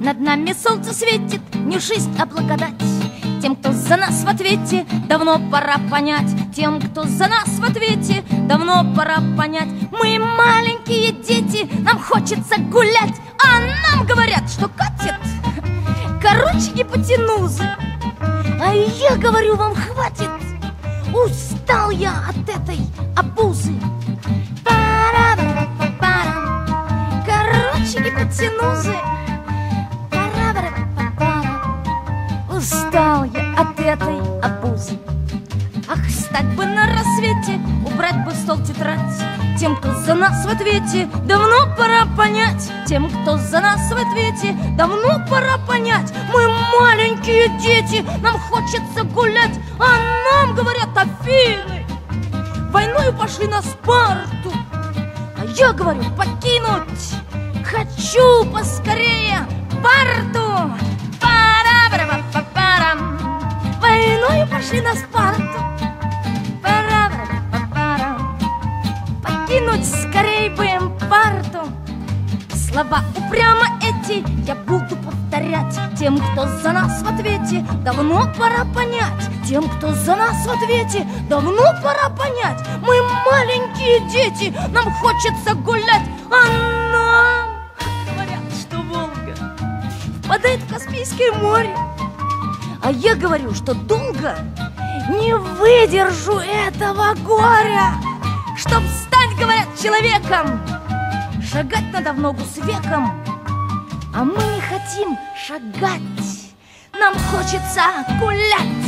Над нами солнце светит, не жизнь, а благодать. Тем, кто за нас в ответе, давно пора понять. Тем, кто за нас в ответе, давно пора понять. Мы маленькие дети, нам хочется гулять. А нам говорят, что катит Короче, гипотенузы. А я говорю, вам хватит. Устал я от этой от этой обузы Ах, стать бы на рассвете, убрать бы стол тетрадь. Тем, кто за нас в ответе, давно пора понять. Тем, кто за нас в ответе, давно пора понять. Мы маленькие дети, нам хочется гулять А нам говорят Афины Войною пошли на Спарту А я говорю покинуть Хочу поскорее Спарту Покинуть скорей бы им Слова упрямо эти я буду повторять Тем, кто за нас в ответе, давно пора понять Тем, кто за нас в ответе, давно пора понять Мы маленькие дети, нам хочется гулять. А нам говорят, что Волга впадает в Каспийское море. А я говорю, что долго не выдержу этого горя Чтоб стать, говорят, человеком. Шагать надо в ногу с веком. А мы не хотим шагать. Нам хочется гулять